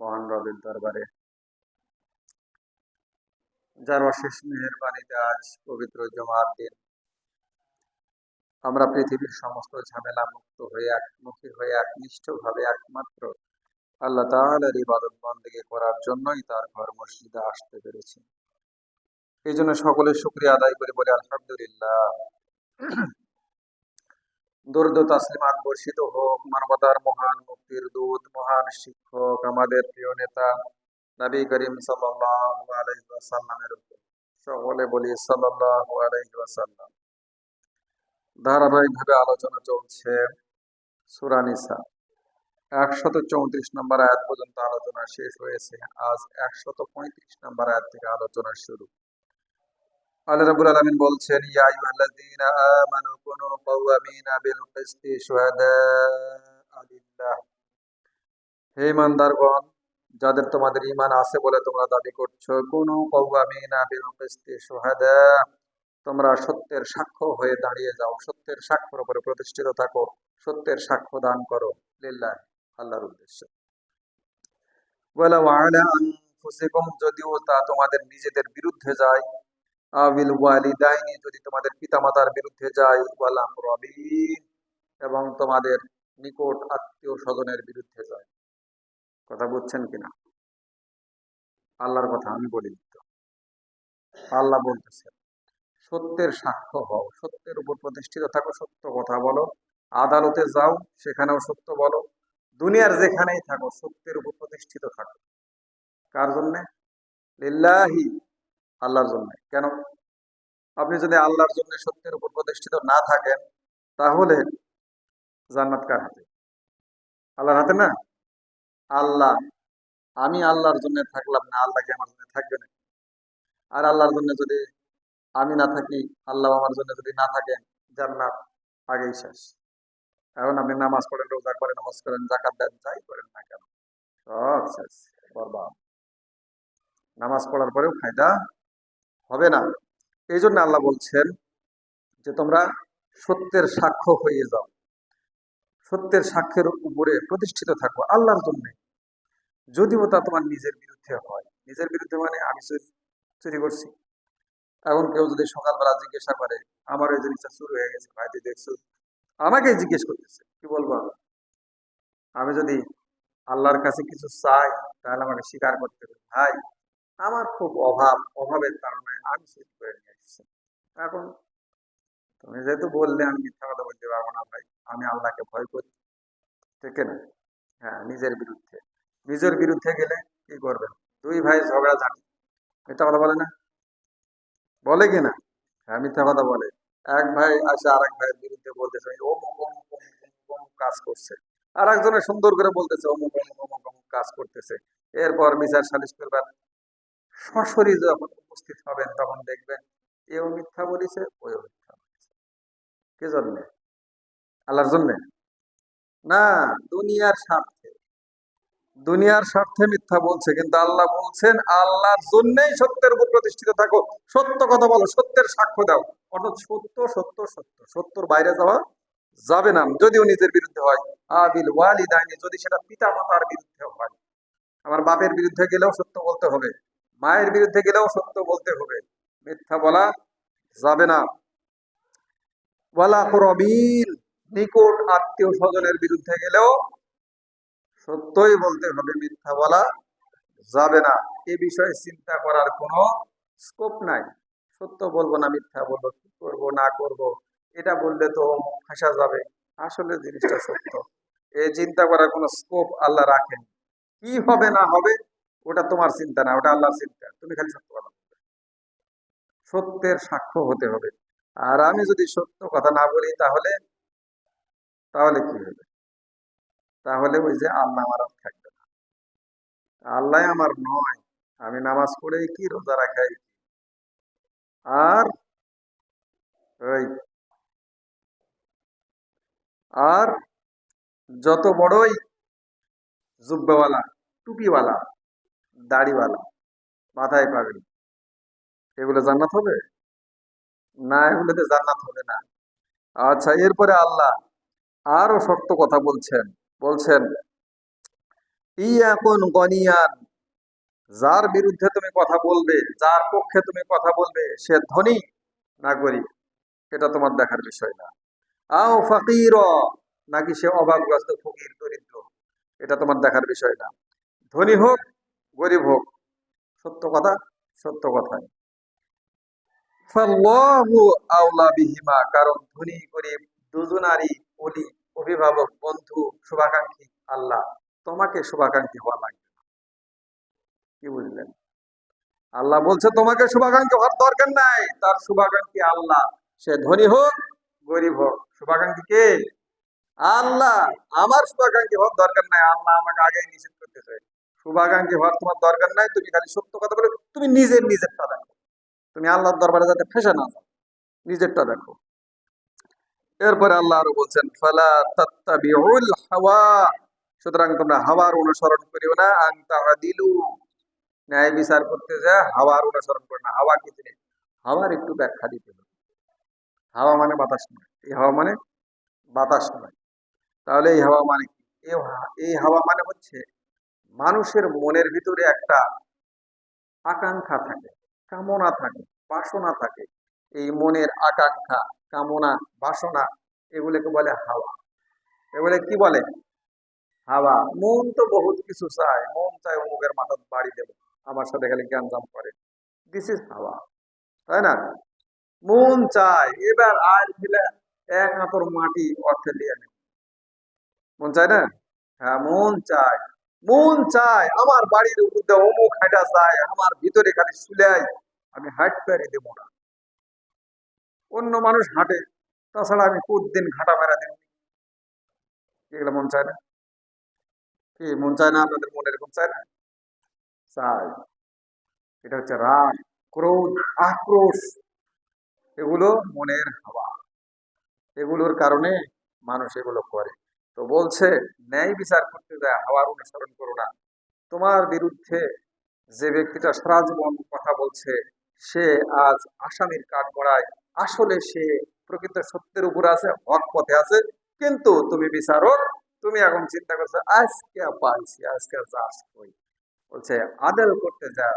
মহান রবের দরবারে। যার অশেষ মেহেরবানিতে আজ পবিত্র জমার দিন। আমরা পৃথিবীর সমস্ত ঝামেলা মুক্ত হয়ে একমুখী হয়ে একনিষ্ঠ ভাবে একমাত্র আল্লাহ তাআলার ইবাদত বন্দেগী করার জন্যই তার ঘর মসজিদে আসতে পেরেছি। এই জন্য সকলে শুক্রিয়া আদায় করে বলে আলহামদুলিল্লাহ। দুর্দ বর্ষিত হোক, মানবতার মহান মুক্তির দূত, মহান শিক্ষক, আমাদের প্রিয় নেতা নবী করিম উপর। সকলে বলি ধারাবাহিকভাবে আলোচনা চলছে সূরা নিসা। একশত চৌত্রিশ নম্বর আয়াত পর্যন্ত আলোচনা শেষ হয়েছে। আজ একশত পঁয়ত্রিশ নম্বর আয়াত থেকে আলোচনা শুরু। আল্লাহ রাব্বুল আলামিন বলছেন, ইয়া আইয়ুহাল্লাযীনা আমানু কুনু বিল কিসতি শুহাদাআ লিল্লাহ হে ইমানদারগণ, যাদের তোমাদের ঈমান আছে বলে তোমরা দাবি করছ, কুনু বিল কিসতি শুহাদা। তোমরা সত্যের সাক্ষ্য হয়ে দাঁড়িয়ে যাও, সত্যের সাক্ষ্যের উপরে প্রতিষ্ঠিত থাকো, সত্যের সাক্ষ্য দান করো, লিল্লাহ, আল্লাহর উদ্দেশ্যে। ওয়ালাউ আলা আনফুসিকুম, যদিও তা তোমাদের নিজেদের বিরুদ্ধে যায় আবিল যদি তোমাদের পিতামাতার বিরুদ্ধে যায়, ওয়াল আকরাবিন এবং তোমাদের নিকট আত্মীয় স্বজনের বিরুদ্ধে যায়। কথা বুঝছেন কিনা আল্লাহর কথা আমি বলি আল্লাহ বলতেছেন, সত্যের সাক্ষ্য হও, সত্যের উপর প্রতিষ্ঠিত থাকো, সত্য কথা বলো। আদালতে যাও, সেখানেও সত্য বলো। দুনিয়ার যেখানেই থাকো, সত্যের উপর প্রতিষ্ঠিত থাকো। কার জন্যে? লিল্লাহি আল্লাহর জন্য। কেন? আপনি যদি আল্লাহর জন্য সত্যের উপর প্রতিষ্ঠিত না থাকেন, তাহলে জান্নাত কার হাতে? আল্লাহর হাতে না? আল্লাহ। আমি আল্লাহর জন্য থাকলাম না, আল্লাহ কি আমার জন্য থাকবে না আর আল্লাহর জন্য যদি আমি না থাকি, আল্লাহ আমার জন্য যদি না থাকেন, জান্নাত আগেই শেষ। এখন আপনি নামাজ পড়েন, রোজা করেন, হজ করেন জাকাত দেন, যাই করেন না কেন, সব শেষ, বরবাদ। নামাজ পড়ার পরেও ফায়দা হবে না। এই জন্য আল্লাহ বলছেন যে, তোমরা সত্যের সাক্ষ্য হয়ে যাও। সত্যের সাক্ষ্যের উপরে প্রতিষ্ঠিত থাকো, আল্লাহর জন্য। যদিও তা তোমার নিজের বিরুদ্ধে হয়। নিজের বিরুদ্ধে মানে আমি চুরি- চুরি করছি। এখন কেউ যদি সকালবেলা জিজ্ঞাসা করে আমার এই জিনিসটা শুরু হয়ে গেছে, ভাই দেখছ? আমাকে জিজ্ঞেস করতেছে, কি বলব? আমি যদি আল্লাহর কাছে কিছু চাই, তাহলে আমাকে স্বীকার করতে হবে, ভাই আমার খুব অভাব, অভাবের কারণে আমি চুরি করে নিয়ে এসেছি। এখন তুমি যেহেতু বললে, আমি মিথ্যা কথা বলতে পারব না ভাই। আমি আল্লাহকে ভয় করি। ঠিক না? হ্যাঁ নিজের বিরুদ্ধে। নিজের বিরুদ্ধে গেলে কি করবেন? দুই ভাই ঝগড়া ঝাঁটি মিথ্যা কথা বলে না? বলে কি না? হ্যাঁ মিথ্যা কথা বলে। এক ভাই আসে আর এক ভাইয়ের বিরুদ্ধে বলতেছে "ওই অমুক অমুক অমুক অমুক অমুক কাজ করছে। আর একজনে সুন্দর করে বলতেছে, অমুক অমুক অমুক অমুক কাজ করতেছে। এরপর বিচার সালিশ করবার সরাসরি যখন উপস্থিত হবেন, তখন দেখবেন এও মিথ্যা বলিছে ওও মিথ্যা বলিছে। কে জন্যে আল্লাহর জন্যে? না, দুনিয়ার স্বার্থে। দুনিয়ার স্বার্থে মিথ্যা বলছে, কিন্তু আল্লাহ বলছেন, আল্লাহর জন্যই সত্যের উপর প্রতিষ্ঠিত থাকো। সত্য কথা বলো, সত্যের সাক্ষ্য দাও। অর্থাৎ সত্য সত্য সত্য। সত্যর বাইরে যাওয়া যাবে না। যদিও নিজের বিরুদ্ধে হয়। আবিল ওয়ালিদাইনি, যদি সেটা পিতা মাতার বিরুদ্ধে হয়। আমার বাপের বিরুদ্ধে গেলেও সত্য বলতে হবে। মায়ের বিরুদ্ধে গেলেও সত্য বলতে হবে। মিথ্যা বলা যাবে না। নিকট আত্মীয় স্বজনের বিরুদ্ধে গেলেও সত্যই বলতে হবে, মিথ্যা বলা যাবে না। এ বিষয়ে চিন্তা করার কোনো স্কোপ নাই। সত্য বলব না, মিথ্যা বলব, কি করব, না করব, এটা বললে তো ফাঁসা যাবে। আসলে জিনিসটা সত্য। এই চিন্তা করার কোনো স্কোপ আল্লাহ রাখেন। কি হবে, না হবে ওটা তোমার চিন্তা না, ওটা আল্লাহর চিন্তা তুমি খালি সত্য কথা বলবে। সত্যের সাক্ষ্য হতে হবে আর আমি যদি সত্য কথা না বলি তাহলে তাহলে কি হবে তাহলে ওই যে আল্লাহ আমার আর থাকবে না আল্লাহ আমার নয়, আমি নামাজ পড়ে কি রোজা রাখাই? আর ওই আর যত বড়ই জুব্বাওয়ালা, টুপিওয়ালা দাড়িওয়ালা, মাথায় পাগড়ি। এগুলো জান্নাত হবে? না এগুলোতে জান্নাত হবে না। আচ্ছা এরপরে আল্লাহ আরও শক্ত কথা বলছেন। বলছেন, ইয়াকুন গনিয়ান, যার বিরুদ্ধে তুমি কথা বলবে, যার পক্ষে তুমি কথা বলবে, সে ধনী নাগরিক। এটা তোমার দেখার বিষয় না। আও ফাকির, নাকি সে অভাবগ্রস্ত ফকির, দরিদ্র? এটা তোমার দেখার বিষয় না। ধনী হোক গরিব হোক, সত্য কথা, সত্য বিহিমা, কারণ ধনী, গরিব, দুজনারই অলি, অভিভাবক, বন্ধু, শুভাকাঙ্ক্ষী আল্লাহ। তোমাকে শুভাকাঙ্ক্ষী হওয়া লাগবে কি বুঝলেন? আল্লাহ বলছে, তোমাকে শুভাকাঙ্ক্ষী হওয়ার দরকার নাই। তার শুভাকাঙ্ক্ষী আল্লাহ। সে ধনী হোক, গরিব হোক, শুভাকাঙ্ক্ষী কে? আল্লাহ, আমার শুভাকাঙ্ক্ষী হওয়ার দরকার নাই। আল্লাহ আমাকে আগে নিষেধ করতেছে। শুভাকাঙ্ক্ষী হওয়ার তোমার দরকার নাই, তুমি খালি সত্য কথা বলে, তুমি নিজের নিজেরটা দেখো। তুমি আল্লাহর দরবারে যাতে ফেসে না যাও, নিজেরটা দেখো। এরপরে আল্লাহ আরও বলছেন হাওয়া। সুতরাং তোমরা হাওয়ার অনুসরণ করিও না আং তাহাদিলু ন্যায় বিচার করতে যা হাওয়ার অনুসরণ করো না। হাওয়া কি জিনিস? হাওয়ার একটু ব্যাখ্যা দিতে হবে। হাওয়া মানে বাতাস নয়, এই হাওয়া মানে বাতাস নয়। তাহলে এই হাওয়া মানে কি? এই হাওয়া মানে হচ্ছে মানুষের মনের ভিতরে একটা আকাঙ্ক্ষা থাকে, কামনা থাকে, বাসনা থাকে। এই মনের আকাঙ্ক্ষা, কামনা, বাসনা, এগুলোকে বলে হাওয়া। এগুলো কি বলে? হাওয়া। মন তো বহুত কিছু চায়। মন চায় অমুকের মাথা বাড়ি দেবো, আমার সাথে খালি গ্যাঞ্জাম করে। দিস ইজ হাওয়া। তাই না? মন চায়। এবার আজ দিলে এক হাতর মাটি অর্থে দিয়ে নেব মন চায় না? হ্যাঁ মন চায়। মন চায়, আমার বাড়ির উপর অমুক হাঁটা যায়, আমার ভিতরে খালি শুলাই আমি হাঁট পেরে দেবো না। অন্য মানুষ হাঁটে, তাছাড়া আমি দিন ঘাটা মেরা দেব? এগুলো মন চায় না? কি, মন চায় না? আপনাদের মনে এরকম চায় না? চায়। এটা হচ্ছে রাগ, ক্রোধ, আক্রোশ। এগুলো মনের হাওয়া। এগুলোর কারণে মানুষ এগুলো করে। তো বলছে, ন্যায় বিচার করতে যায় হাওয়ার অনুসরণ করো না। তোমার বিরুদ্ধে যে ব্যক্তিটা সারা জীবন কথা বলছে, সে আজ আসামির কাঠ গড়ায়। আসলে সে প্রকৃত সত্যের উপর আছে, হক পথে আছে, কিন্তু তুমি বিচারক, তুমি এখন চিন্তা করছ, আজকে পাইছি, আজকে যাস কই? বলছে আদেল করতে যা,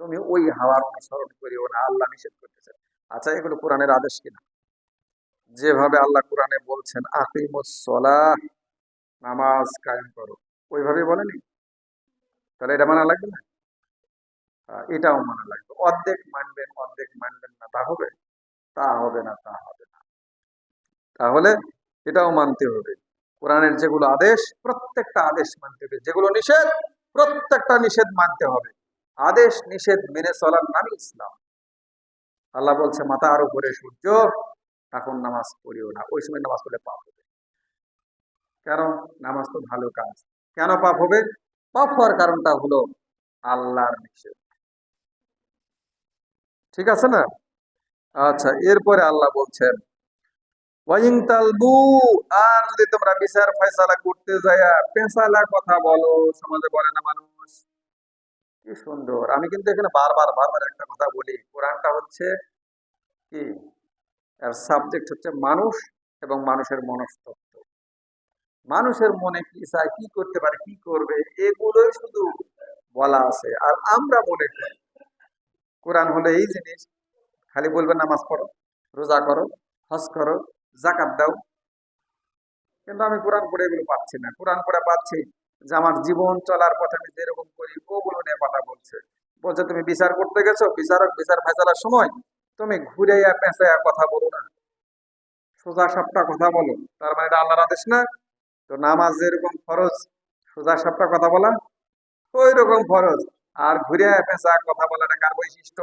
তুমি ওই হাওয়ার অনুসরণ করিও না, আল্লাহ নিষেধ করতেছে। আচ্ছা এগুলো কোরআনের আদেশ কিনা? যেভাবে আল্লাহ কোরআনে বলছেন আকিমুসলাহ নামাজ কায়েম করো। ওইভাবে বলেনি? তাহলে এটা মানা লাগবে না? এটাও মানা লাগবে। অর্ধেক মানবেন অর্ধেক মানবেন না, তা হবে? তা হবে না, তা হবে না। তাহলে এটাও মানতে হবে। কোরআনের যেগুলো আদেশ, প্রত্যেকটা আদেশ মানতে হবে। যেগুলো নিষেধ, প্রত্যেকটা নিষেধ মানতে হবে। আদেশ, নিষেধ মেনে চলার নামই ইসলাম। আল্লাহ বলছে মাথার উপরে সূর্য এখন নামাজ পড়িও না। ওই সময় নামাজ পড়লে পাপ হবে। কেন নামাজ তো ভালো কাজ। কেন পাপ হবে? পাপ হওয়ার কারণটা হলো আল্লাহর নিষেধ। ঠিক আছে না? আচ্ছা এরপরে আল্লাহ বলছেন ওয়াইং তালবু আর যদি তোমরা বিচার ফয়সালা করতে যায় পেশালা কথা বলো, সমাজে বলে না মানুষ। কি সুন্দর। আমি কিন্তু এখানে বারবার বারবার একটা কথা বলি। কোরআনটা হচ্ছে কি? এর সাবজেক্ট হচ্ছে মানুষ এবং মানুষের মনস্তত্ত্ব। মানুষের মনে কি চায়, কি করতে পারে, কি করবে, এগুলোই শুধু বলা আছে। আর আমরা মনে করি, কোরআন হলো এই জিনিস, খালি বলবে নামাজ পড়ো, রোজা করো, হজ করো জাকাত দাও। কিন্তু আমি কোরআন পড়ে এগুলো পাচ্ছি না। কোরআন পড়ে পাচ্ছি যে আমার জীবন চলার পথে আমি যেরকম করি ওগুলো নিয়ে কথা বলছে। বলছে, তুমি বিচার করতে গেছো? বিচারক, বিচার ফেসালার সময় তুমি ঘুরে পেঁচাইয়া কথা বলো না। সোজা সাপটা কথা বলো। তার মানে এটা আল্লাহর আদেশ না? তো নামাজ যেরকম ফরজ, সোজা সাপটা কথা বলা? ওই রকম ফরজ। আর ঘুরে পেঁচা কথা বলাটা কার বৈশিষ্ট্য?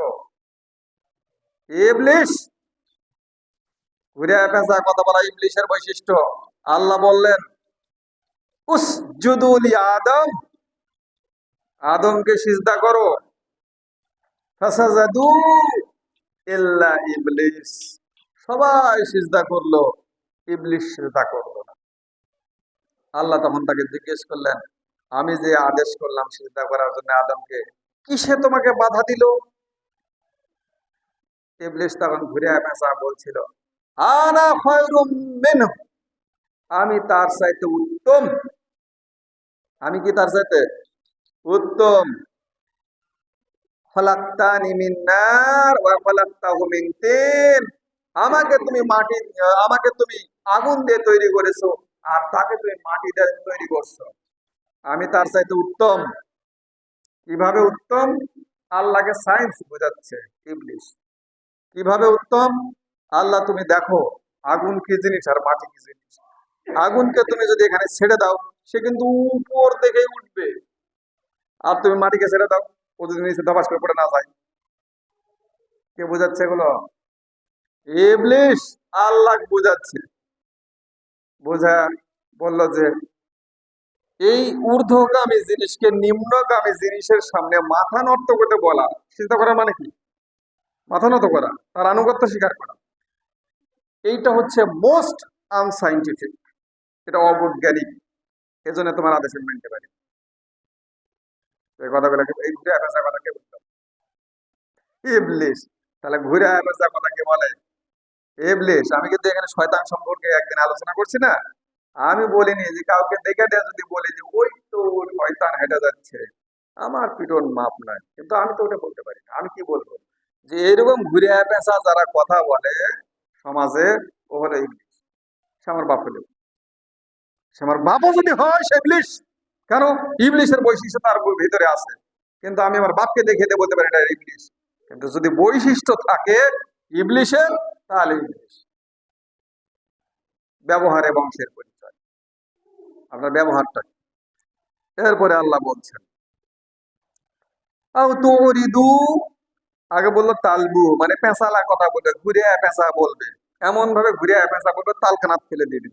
ইবলিশ! ঘুরে পেঁচা কথা বলা ইবলিশের বৈশিষ্ট্য। আল্লাহ বললেন উস জুদুল আদম। আদমকে সিজদা করো। ফাসাজাদু। ইল্লা ইবলিস। সবাই সিজদা করল ইবলিশ সিজদা করল না। আল্লাহ তখন তাকে জিজ্ঞেস করলেন, আমি যে আদেশ করলাম সিজদা করার জন্য আদমকে, কিসে তোমাকে বাধা দিল? ইবলিশ তখন ঘুরে পেঁচা বলছিল, আনা মিনহু, আমি তার চাইতে উত্তম। আমি কি তার সাথে উত্তম? খলাক্তানি মিন নার ওয়া খলাক্তাহু মিন তিন। আমাকে তুমি মাটি, আমাকে তুমি আগুন দিয়ে তৈরি করেছ আর তাকে তুমি মাটি দিয়ে তৈরি করছ। আমি তার চাইতে উত্তম। কীভাবে উত্তম? আল্লাহকে সায়েন্স বোঝাচ্ছে ইবলিশ কীভাবে উত্তম? আল্লাহ তুমি দেখো, আগুন কি জিনিস আর মাটি কি জিনিস। আগুনকে তুমি যদি এখানে ছেড়ে দাও, সে কিন্তু উপর দিকে উঠবে। আর তুমি মাটিকে ছেড়ে দাও। নিচে করে পড়ে না যায়। কে বোঝাচ্ছে এগুলো? আল্লাহ বোঝাচ্ছে। বোঝা বলল যে, এই ঊর্ধ্বগামী জিনিসকে নিম্নগামী জিনিসের সামনে মাথা নত করতে বলা, চিন্তা করা মানে কি? মাথা নত করা, তার আনুগত্য স্বীকার করা। এইটা হচ্ছে মোস্ট আনসাইন্টিফিক এটা অবৈজ্ঞানিক, এজন্য তোমার আদেশে মানতে পারি আমি কিন্তু এখানে শয়তান সম্পর্কে একদিন আলোচনা করছি না। আমি বলিনি যে কাউকে দেখে দেয় যদি বলি যে ওই তো শয়তান হেঁটে যাচ্ছে। আমার পিটন মাপ নাই। কিন্তু আমি তো ওটা বলতে পারি আমি কি বলব? যে এরকম ঘুরে পেঁচা যারা কথা বলে সমাজে ও হলো ইংলিশ সে আমার বাপ হলেও। সে আমার বাপও যদি হয়, সে ইংলিশ কেন? ইংলিশের বৈশিষ্ট্য তার ভিতরে আছে। কিন্তু আমি আমার বাপকে দেখে দিয়ে বলতে পারি এটা ইংলিশ কিন্তু যদি বৈশিষ্ট্য থাকে ইংলিশের তাহলে ইংলিশ ব্যবহারে বংশের পরিচয়। আপনার ব্যবহারটা এরপরে আল্লাহ বলছেন আগে বলল তালবু মানে পেঁচালা কথা বলবে ঘুরে পেঁচা বলবে। এমন ভাবে ঘুরে পেঁচা বলবে, তালখানাত ফেলে দিবে।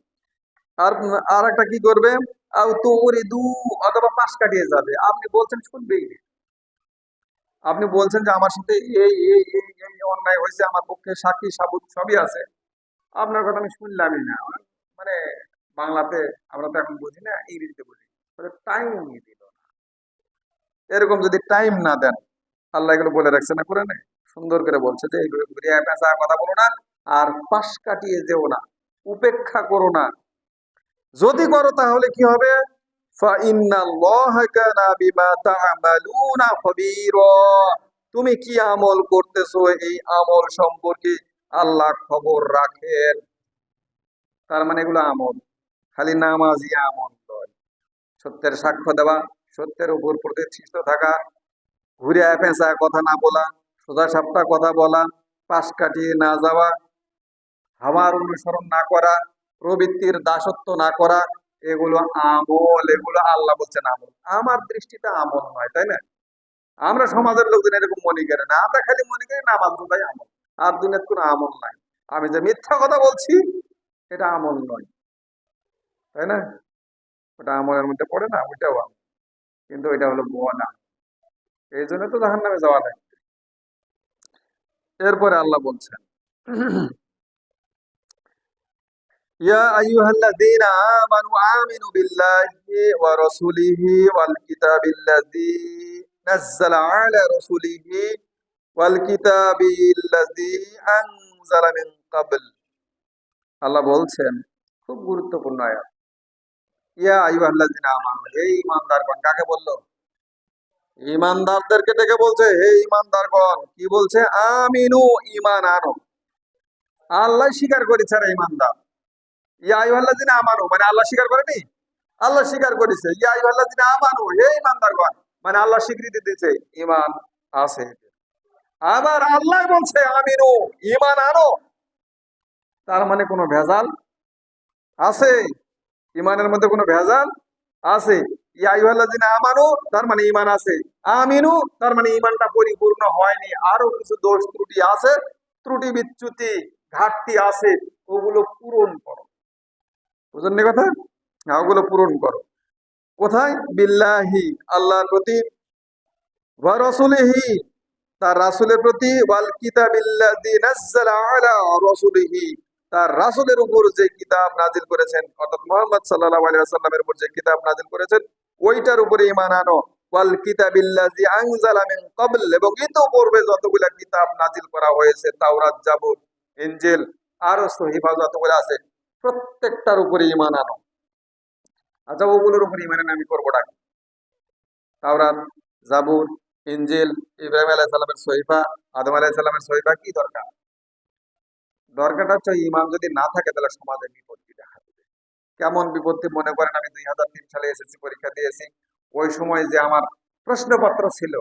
আর আর একটা কি করবে? আও তুরিদু অথবা পাশ কাটিয়ে যাবে। আপনি বলছেন শুনবেই না। আপনি বলছেন যে আমার সাথে এই এই এই এই অন্যায় হয়েছে, আমার পক্ষে সাক্ষী, সাবুত সবই আছে। আপনার কথা আমি শুনলামই না। মানে বাংলাতে আমরা তো এখন বুঝি না, ইংরেজিতে বুঝি। টাইম দিল না। এরকম যদি টাইম না দেন, আল্লাহ এগুলো বলে রাখছে না করে নেই সুন্দর করে বলছে যে এইগুলো কথা বলো না, আর পাশ কাটিয়ে যেও না, উপেক্ষা করো না। যদি করো তাহলে কি হবে? তুমি কি আমল করতেছো এই আমল সম্পর্কে আল্লাহ খবর রাখেন। তার মানে এগুলো আমল। খালি নামাজি আমল নয়। সত্যের সাক্ষ্য দেওয়া, সত্যের উপর প্রতিষ্ঠিত থাকা, ঘুরে পেঁচা কথা না বলা, সোজা সাপটা কথা বলা, পাশ কাটিয়ে না যাওয়া হাওয়ার অনুসরণ না করা প্রবৃত্তির দাসত্ব না করা, এগুলো আমল, এগুলো আল্লাহ বলছেন আমল। আমার দৃষ্টিতে আমল নয়, তাই না? আমরা সমাজের লোকজন এরকম মনে করে না, আমরা খালি মনে করি নামাজ রোজাই আমল। আর দুনিয়ার কোনো আমল নাই। আমি যে মিথ্যা কথা বলছি, এটা আমল নয়। তাই না? ওটা আমলের মধ্যে পড়ে না, ওইটাও আমল। কিন্তু ওইটা হলো গোয়ানা এই জন্য তো জাহান নামে যাওয়া নাই এরপরে আল্লাহ বলছেন يا أيها الذين آمنوا آمنوا بالله ورسوله والكتاب الذي نزل على رسوله والكتاب الذي أنزل من قبل আল্লাহ বলছেন খুব গুরুত্বপূর্ণ আয়াত ইয়া আইয়ুহাল্লাযিনা আমানু হে ঈমানদারগণ কাকে বললো ঈমানদারদেরকে ডেকে বলছে হে ঈমানদারগণ কি বলছে আমিনু ঈমান আনো আল্লাহ স্বীকার করেছে আর ঈমানদার ইয়া আইয়ুহাল্লাযিনা আমানু মানে আল্লাহ স্বীকার করেনি? আল্লাহ স্বীকার করেছে, ইয়া আইয়ুহাল্লাযিনা আমানু, হে মানে আল্লাহ স্বীকৃতি ঈমান আছে। আল্লাহ বলছে, আমিনু, ঈমান আনো। তার মানে কোনো ভেজাল আছে? ঈমানের মধ্যে কোনো ভেজাল আছে? ইয়া আইয়ুহাল্লাযিনা আমানু, তার মানে ঈমান আছে। আমিনু, তার মানে ঈমানটা পরিপূর্ণ হয়নি। আরও কিছু দোষ ত্রুটি আছে, ত্রুটি বিচ্যুতি, ঘাটতি আছে, ওগুলো পূরণ করো। বুঝলেন কথা? ওগুলো পূরণ করো। কোথায়? বিল্লাহি, আল্লাহর প্রতি। তার রাসূলের প্রতি। তার উপর যে কিতাব নাজিল করেছেন, অর্থাৎ উপর যে কিতাব নাজিল করেছেন, ওইটার উপরে ঈমান আনো। ওয়াল কিতাবিল্লাযী আনজালা মিন ক্বাবল, এবং যতগুলা কিতাব নাজিল করা হয়েছে, তাওরাত জাবুর ইনজিল আরও সহিফা যতগুলো আছে প্রত্যেকটার উপরে ইমান আনো। আচ্ছা ওগুলোর উপরে এনে আমি করবোটা কি? তাওরাত, জাবুর ইঞ্জিল ইব্রাহিম আলাইহিস সালামের সহিফা, আদম আলাইহিস সালামের সহিফা কি দরকার? দরকারটা হচ্ছে ইমান যদি না থাকে তাহলে সমাজে বিপত্তি দেখা দেবে। কেমন বিপত্তি মনে করেন আমি দুই হাজার তিন সালে এসএসসি পরীক্ষা দিয়েছি, ওই সময় যে আমার প্রশ্নপত্র ছিল।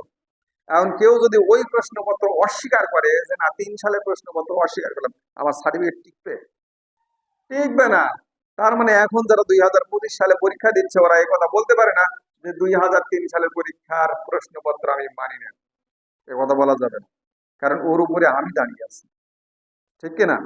এখন কেউ যদি ওই প্রশ্নপত্র অস্বীকার করে যে না, তিন সালে প্রশ্নপত্র অস্বীকার করলাম, আমার সার্টিফিকেট টিকবে? টিকবে না। তার মানে এখন যারা দুই হাজার পঁচিশ সালে পরীক্ষা দিচ্ছে, ওরা এই কথা বলতে পারে না যে দুই হাজার তিন সালের পরীক্ষার প্রশ্নপত্র আমি মানি না। এ কথা বলা যাবে না। কারণ ওর উপরে আমি দাঁড়িয়ে আছি। ঠিক কিনা?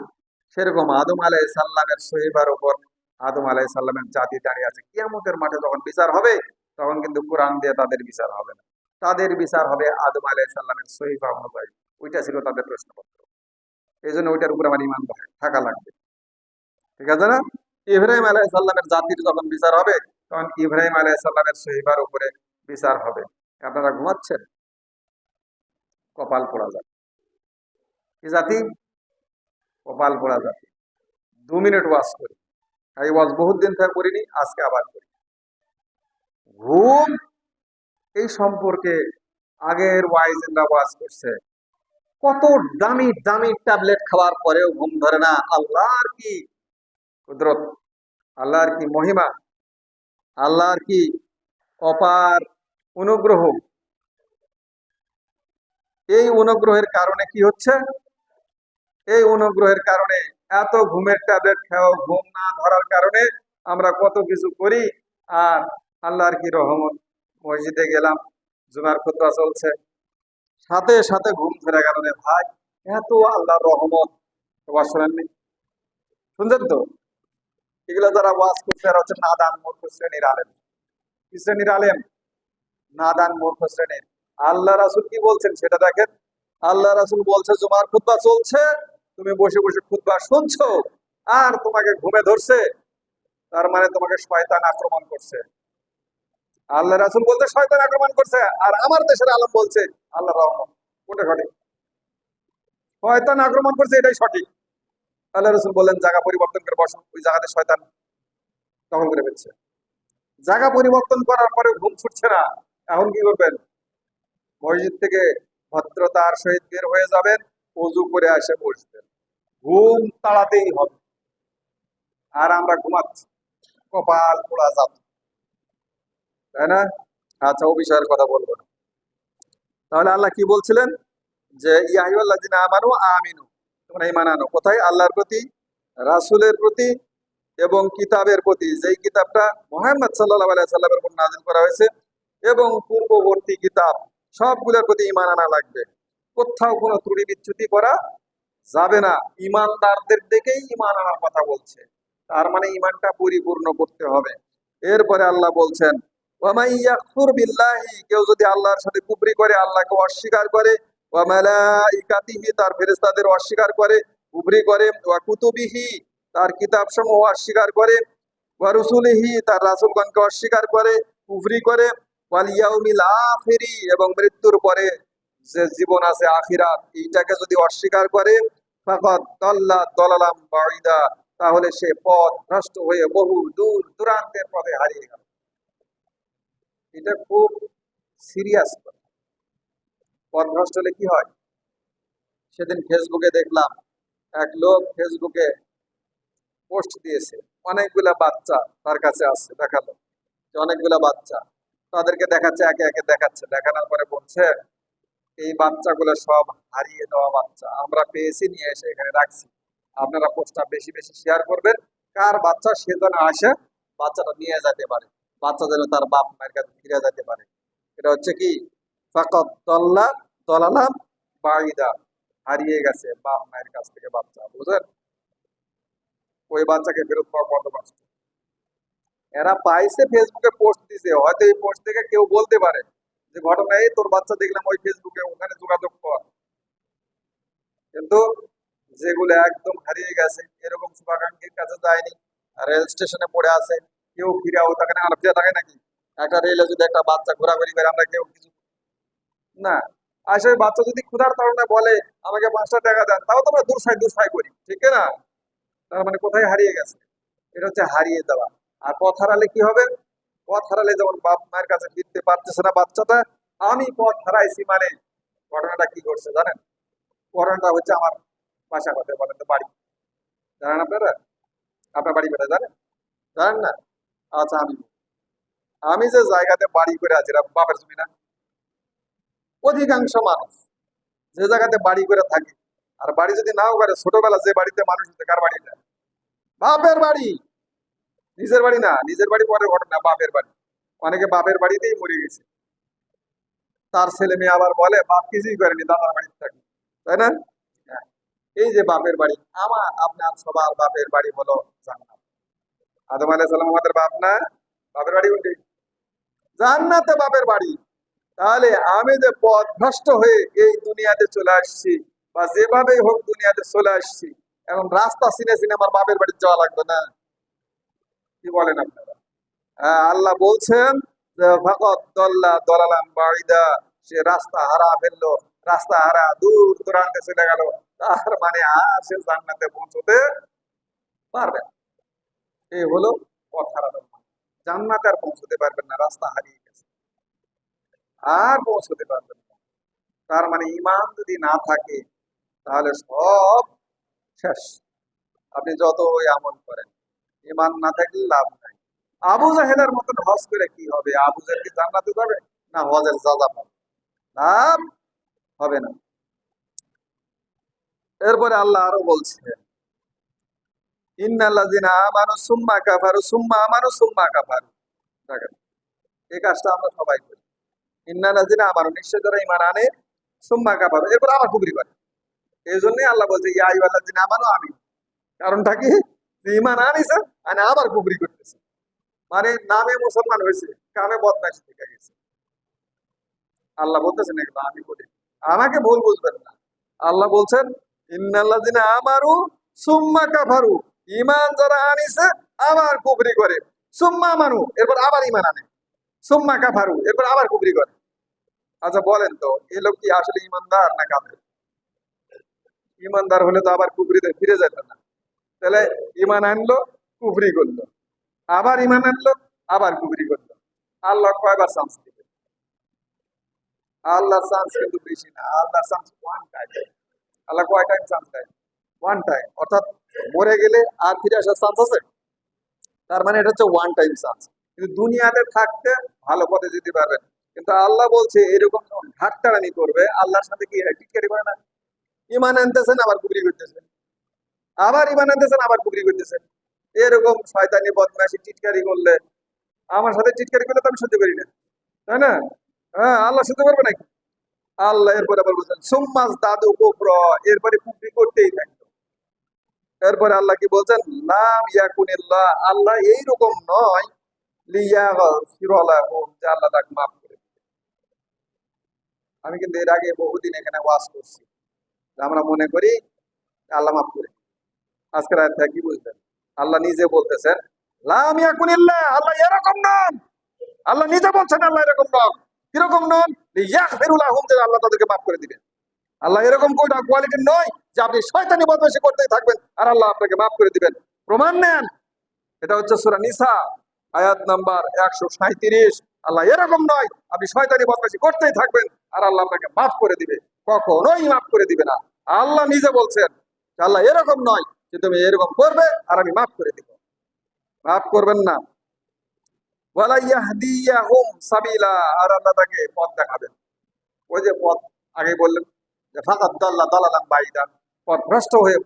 সেরকম আদম আলাই সাল্লামের সহিবার উপর আদম আলাই সাল্লামের জাতি দাঁড়িয়ে আছে। কিয়ামতের মাঠে যখন বিচার হবে, তখন কিন্তু কোরআন দিয়ে তাদের বিচার হবে না। তাদের বিচার হবে আদম আলাই সাল্লামের সহিফা অনুযায়ী। ওইটা ছিল তাদের প্রশ্নপত্র। এই জন্য ওইটার উপরে আমার ইমান থাকা লাগবে। ঠিক আছে না? ইব্রাহিম আলাই সাল্লামের জাতির যখন বিচার হবে, তখন ইব্রাহিম আলাই সাল্লামের সহিবার উপরে বিচার হবে। আপনারা ঘুমাচ্ছেন? কপাল পোড়া যাবে কি জাতি? কপাল পোড়া জাতি। দু মিনিট ওয়াজ করি। এই ওয়াজ বহুত দিন থেকে করিনি, আজকে আবার করি। ঘুম এই সম্পর্কে আগের ওয়াইজেনরা ওয়াজ করছে। কত দামি দামি ট্যাবলেট খাওয়ার পরেও ঘুম ধরে না। আল্লাহর কি কুদরত। আল্লাহর কি মহিমা? আল্লাহর কি অপার অনুগ্রহ? এই অনুগ্রহের কারণে কি হচ্ছে? এই অনুগ্রহের কারণে এত ঘুমের ট্যাবলেট খাওয়া ঘুম না ধরার কারণে আমরা কত কিছু করি। আর আল্লাহর কি রহমত? মসজিদে গেলাম, জুমার খুদ্া চলছে। সাথে সাথে ঘুম ধরে গেল ভাই, এত আল্লাহর রহমত। তোমার শোনেননি শুনছেন তো? এগুলো যারা ওয়াজ করছে এরা হচ্ছে নাদান মূর্খ শ্রেণির আলেম। কি শ্রেণির আলেম? নাদান মূর্খ শ্রেণির। আল্লাহ রাসুল কি বলছেন সেটা দেখেন। আল্লাহ রাসুল বলছে, জুমার খুদ্া চলছে, তুমি বসে বসে খুদ্া শুনছো, আর তোমাকে ঘুমে ধরছে, তার মানে তোমাকে শয়তান আক্রমণ করছে। আল্লাহ রাসুল বলছে, শয়তান আক্রমণ করছে, আর আমার দেশের আলম বলছে আল্লাহ রহমান কোনটা সঠিক? শয়তান আক্রমণ করছে, এটাই সঠিক। আল্লাহ রসুল বললেন, জায়গা পরিবর্তন করে বসো। ওই জায়গাতে শয়তান দখল করে ফেলছে। জায়গা পরিবর্তন করার পরে ঘুম ছুটছে না। এখন কি করবেন? মসজিদ থেকে ভদ্রতার সহিত বের হয়ে যাবেন অজু করে এসে বসবেন। ঘুম তাড়াতেই হবে। আর আমরা ঘুমাচ্ছি। কপাল পোড়া যাব তাই না? আচ্ছা ও বিষয়ের কথা বলব না। তাহলে আল্লাহ কি বলছিলেন? যে ইয়াহিউল্লাহ আমানু আমিনু। তোমরা ইমান আনো। কোথায়? আল্লাহর প্রতি, রাসুলের প্রতি এবং কিতাবের প্রতি। যেই কিতাবটা মোহাম্মদ সাল্লাহ আলাই সাল্লামের উপর নাজিল করা হয়েছে এবং পূর্ববর্তী কিতাব, সবগুলোর প্রতি ইমান আনা লাগবে। কোথাও কোনো ত্রুটি বিচ্যুতি করা যাবে না। ইমানদারদের দেখেই ইমান আনার কথা বলছে। তার মানে ইমানটা পরিপূর্ণ করতে হবে। এরপরে আল্লাহ বলছেন কেউ যদি আল্লাহর সাথে কুবরি করে, আল্লাহকে অস্বীকার করে তার ফেরেশতাদের অস্বীকার করে কুবরি করে কুতুবিহি, তার কিতাব সমূহ অস্বীকার করে, ওয়া তার রাসূলগণকে অস্বীকার করে কুফরি করে, ওয়াল ইয়াউমিল এবং মৃত্যুর পরে যে জীবন আছে আখিরাত, এইটাকে যদি অস্বীকার করে তাহলে সে পথ নষ্ট হয়ে বহু দূর দূরান্তের পথে হারিয়ে গেল। এটা খুব সিরিয়াস পথ নষ্ট হলে কি হয়? সেদিন ফেসবুকে দেখলাম, এক লোক ফেসবুকে পোস্ট দিয়েছে, অনেকগুলা বাচ্চা তার কাছে আসছে দেখাল, যে অনেকগুলা বাচ্চা। তাদেরকে দেখাচ্ছে, একে একে দেখাচ্ছে, দেখানোর পরে বলছে, এই বাচ্চাগুলো সব হারিয়ে দেওয়া বাচ্চা, আমরা পেয়েছি, নিয়ে এসে এখানে রাখছি। আপনারা পোস্টটা বেশি বেশি শেয়ার করবেন, কার বাচ্চা সে যেন আসে, বাচ্চাটা নিয়ে যেতে পারে, বাচ্চা যেন তার বাপ মায়ের কাছে ফিরে যেতে পারে। এটা হচ্ছে কি? ফাকত দল্লা দলালাম বাড়িদা হারিয়ে গেছে বাপ মায়ের কাছ থেকে বাচ্চা, বুঝলেন? ওই বাচ্চাকে ফেরত পাওয়া কত এরা পাইছে ফেসবুকে পোস্ট দিছে, হয়তো এই পোস্ট থেকে কেউ বলতে পারে যে, ঘটনা এই, তোর বাচ্চা দেখলাম ওই ফেসবুকে ওখানে যোগাযোগ কর। কিন্তু যেগুলো একদম হারিয়ে গেছে, এরকম শুভাকাঙ্ক্ষীর কাছে যায়নি, রেল স্টেশনে পড়ে আছে, কেউ ফিরেও থাকে না আর ফিরে থাকে নাকি? একটা রেলে যদি একটা বাচ্চা ঘোরাঘুরি করে, আমরা কেউ কিছু না আসলে বাচ্চা যদি ক্ষুধার কারণে বলে, আমাকে পাঁচটা টাকা দেন তাও তো আমরা দূরসাই দূরসাই করি, ঠিক না? তার মানে কোথায় হারিয়ে গেছে? এটা হচ্ছে হারিয়ে দেওয়া আর পথ হারালে কি হবে? পথ হারালে যেমন বাপ মায়ের কাছে ফিরতে পারতেছে না বাচ্চাটা, আমি পথ হারাইছি মানে ঘটনাটা কি করছে জানেন? ঘটনাটা হচ্ছে আমার বাসা কথা বলেন তো বাড়ি। জানেন আপনারা? আপনার বাড়ি কোথায় জানেন? জানেন না? আচ্ছা আমি আমি যে জায়গাতে বাড়ি করে আছি বাপের জমি না? অধিকাংশ মানুষ যে জায়গাতে বাড়ি করে থাকে, আর বাড়ি যদি নাও করে, ছোটবেলা যে বাড়িতে মানুষ হচ্ছে কার বাড়ি না বাপের বাড়ি। নিজের বাড়ি না, নিজের বাড়ি পরের ঘটনা, বাপের বাড়ি। অনেকে বাপের বাড়িতেই মরে গেছে। তার ছেলে মেয়ে আবার বলে, বাপ কিছুই করেনি, দাদার বাড়িতে থাকে। তাই না? হ্যাঁ। এই যে বাপের বাড়ি, আমার, আপনার সবার বাপের বাড়ি হলো জান্নাত। আদম আলাইহিস সালাম আমাদের বাপ না? বাপের বাড়ি কোনটি? জান্নাতে বাপের বাড়ি। তাহলে আমি যে পথ ভ্রষ্ট হয়ে এই দুনিয়াতে চলে আসছি, বা যেভাবেই হোক দুনিয়াতে চলে আসছি, এখন রাস্তা চিনে চিনে আমার বাপের বাড়ি যাওয়া লাগবে না। কি বলেন আপনারা? আল্লাহ বলছেন সে রাস্তা হারা ফেলল, রাস্তা হারা দূর দূরান্তে চলে গেল। তার মানে আর সে জান্নাতে পৌঁছতে পারবে না। এই হলো পথ হারানো জান্নাতে আর পৌঁছতে পারবেন না, রাস্তা হারিয়ে গেছে। আর পৌঁছতে পারবেন না। তার মানে ইমান যদি না থাকে, তাহলে সব শেষ। আপনি যতই আমল করেন ইমান না থাকলে লাভ নাই। আবু জাহেলের মতন হজ করে কি হবে? আবু জাহেল কি জান্নাতে না, হজের যাজা পাবে, লাভ হবে না। এরপরে আল্লাহ আরও বলছেন, ইন্নাল্লাযিনা আমানু সুম্মা কাফারু, সুম্মা আমানু, সুম্মা কাফারু। দেখেন, এই কাজটা আমরা সবাই করি। ইন্নাল্লাযিনা আমানু নিশ্চয় যারা ঈমান আনে, সুম্মা কাফারু। এরপর কুফরি করে। এই জন্যই আল্লাহ বলছে আইয়ুহাল্লাযিনা আমানু আমি কারণটা কি? যে ঈমান আনিছে আবার কুফরি করতেছে। মানে নামে মুসলমান হয়েছে, কামে গেছে। আল্লাহ বলতেছেন আমি বলি। আমাকে ভুল বুঝবেন না। আল্লাহ বলছেন, ইন্নাল্লাযিনা আমারু সুম্মা কাফারু। ঈমান যারা আনিছে, আবার কুফরি করে। সুম্মা মানু এরপর আবার ইমান আনে। সুম্মা কাফারু, এরপর আবার কুফরি করে। আচ্ছা বলেন তো এ লোক কি আসলে ইমানদার না কাফের? ইমানদার হলে তো আবার কুফরিতে ফিরে যেত না। তাহলে ইমান আনলো, কুফরি করল। আবার ইমান আনলো, আবার কুফরি করল। আল্লাহ কয়বার চান্স দিবে? আল্লাহর চান্স কিন্তু বেশি না। আল্লাহ চান্স ওয়ান টাইম আল্লাহ কয় টাইম চান্স দেয়? ওয়ান টাইম অর্থাৎ মরে গেলে আর ফিরে আসার চান্স আছে? তার মানে এটা হচ্ছে ওয়ান টাইম চান্স কিন্তু দুনিয়াতে থাকতে ভালো পথে যেতে পারবেন কিন্তু আল্লাহ বলছে, এরকম যখন ঘাটতারানি করবে, আল্লাহর সাথে কি টিটকারি করে না? ইমান আনতেছেন, আবার কুবরি করতেছেন। আবার ইমান আনতেছেন, আবার কুবরি করতেছেন। এরকম শয়তানি, বদমাশি, টিটকারি করলে, আমার সাথে টিটকারি করলে তো আমি সহ্য করি না। তাই না? হ্যাঁ আল্লাহ সহ্য করবে নাকি? আল্লাহ এরপরে আবার বলছেন সুম্মাস দাদু কুফর। এরপরে কুফরি করতেই থাকতো। এরপরে আল্লাহ কি বলছেন? লাম ইয়াকুনিল্লাহ। আল্লাহ এইরকম নয় লিয়াগফিরালাহুম যে আল্লাহ তাকে মাফ। আমি কিন্তু এর আগে বহুদিন এখানে ওয়াজ করছি। আমরা মনে করি আল্লাহ মাফ করে আজকের আয়াত থেকে কি বুঝলেন আল্লাহ নিজে বলতেছেন, লাম আল্লাহ এরকম নন। আল্লাহ নিজে বলছেন, আল্লাহ এরকম নন। কীরকম নন? ইয়াগফিরুলাহুম যে আল্লাহ তাদেরকে মাফ করে দিবেন। আল্লাহ এরকম কোটা কোয়ালিটি নয় যে আপনি শয়তানি বদমাশি করতেই থাকবেন আর আল্লাহ আপনাকে মাফ করে দিবেন। প্রমাণ নেন, এটা হচ্ছে সূরা নিসা। আয়াত নাম্বার একশো সাঁত্রিশ আল্লাহ এরকম নয়, আপনি শয়তানি বদমাশি করতেই থাকবেন, আর আল্লাহ আপনাকে মাফ করে দিবে, কখনোই মাফ করে দিবে না। আল্লাহ নিজে বলছেন আল্লাহ এরকম নয় যে তুমি এরকম করবে, আর আমি মাফ করে দিব। মাফ করবেন না। হয়ে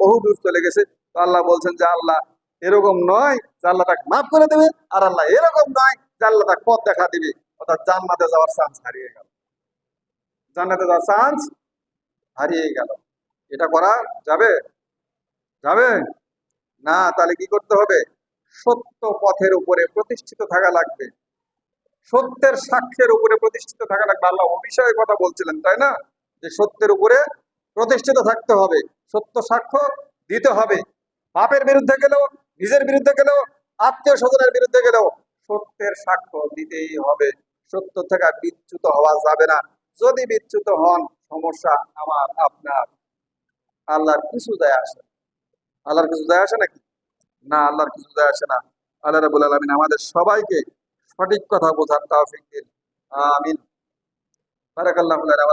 আল্লাহ বলছেন যে আল্লাহ এরকম নয় যে তাকে মাফ করে দেবে। আর আল্লাহ এরকম নয় যে তাকে পথ দেখা দিবে। অর্থাৎ জান্নাতে যাওয়ার চান্স হারিয়ে গেল। জান্নাতে যাওয়ার চান্স হারিয়ে গেল। এটা করা যাবে? যাবে? না, তাহলে কি করতে হবে? সত্য পথের উপরে প্রতিষ্ঠিত থাকা লাগবে। সত্যের সাক্ষ্যের উপরে প্রতিষ্ঠিত থাকা লাগবে। আল্লাহ ও বিষয়ে কথা বলছিলেন, তাই না? যে সত্যের উপরে প্রতিষ্ঠিত থাকতে হবে। সত্য সাক্ষ্য দিতে হবে। বাপের বিরুদ্ধে গেলেও, নিজের বিরুদ্ধে গেলেও আত্মীয় স্বজনের বিরুদ্ধে গেলেও সত্যের সাক্ষ্য দিতেই হবে। সত্য থেকে বিচ্যুত হওয়া যাবে না। যদি বিচ্যুত হন, সমস্যা আমার, আপনার। আল্লাহর কিছু যায় আসে আল্লাহর কিছু যায় আসে নাকি? না, আল্লাহর কিছু যায় আসে না। আল্লাহ রাবুল আলমিন আমাদের সবাইকে সঠিক কথা বোঝার তৌফিক দিন। আমিন। বারাকাল্লাহু লানা